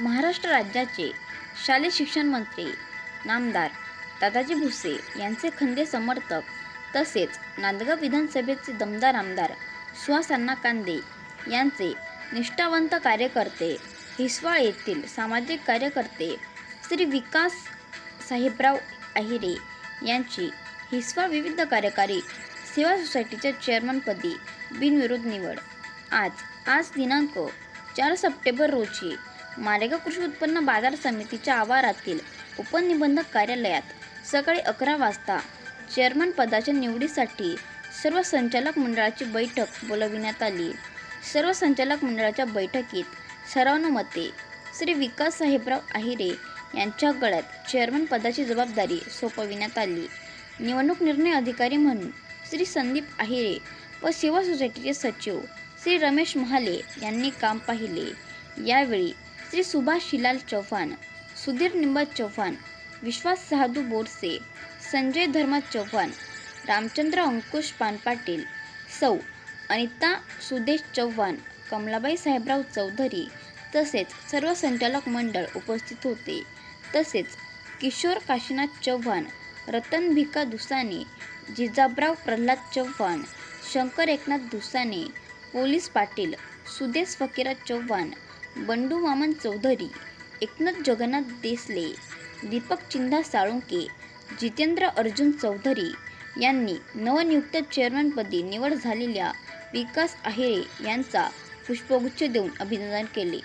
महाराष्ट्र राज्याचे शालेय शिक्षण मंत्री नामदार दादाजी भुसे यांचे खंदे समर्थक तसेच नांदगाव विधानसभेचे दमदार आमदार सुहास अण्णा कांदे यांचे निष्ठावंत कार्यकर्ते हिसवाळ येथील सामाजिक कार्यकर्ते श्री विकास साहेबराव अहिरे यांची हिसवाळ विविध कार्यकारी सेवा सोसायटीच्या चेअरमनपदी बिनविरोध निवड. आज आज दिनांक चार सप्टेंबर रोजी मालेगाव कृषी उत्पन्न बाजार समितीच्या आवारातील उपनिबंधक कार्यालयात सकाळी अकरा वाजता चेअरमन पदाच्या निवडीसाठी सर्व संचालक मंडळाची बैठक बोलविण्यात आली. सर्व संचालक मंडळाच्या बैठकीत सर्वानुमते श्री विकास साहेबराव आहिरे यांच्या गळ्यात चेअरमन पदाची जबाबदारी सोपविण्यात आली. निवडणूक निर्णय अधिकारी म्हणून श्री संदीप आहिरे व सेवा सोसायटीचे सचिव श्री रमेश महाले यांनी काम पाहिले. यावेळी श्री सुभाष शिलाल चव्हाण सुधीर निंबा चव्हाण विश्वास साधू बोरसे संजय धर्मा चव्हाण रामचंद्र अंकुश पानपाटील सौ अनिता सुदेश चव्हाण कमलाबाई साहेबराव चौधरी तसेच सर्व संचालक मंडळ उपस्थित होते. तसेच किशोर काशीनाथ चव्हाण रतन भिका दुसाने जिजाबराव प्रल्हाद चव्हाण शंकर एकनाथ दुसाने पोलीस पाटील सुदेश फकीराज चव्हाण बंडू वामन चौधरी एकनाथ जगन्नाथ देसले दीपक चिंधा साळुंके जितेंद्र अर्जुन चौधरी यांनी नवनियुक्त चेअरमनपदी निवड झालेल्या विकास आहिरे यांचा पुष्पगुच्छ देऊन अभिनंदन केले.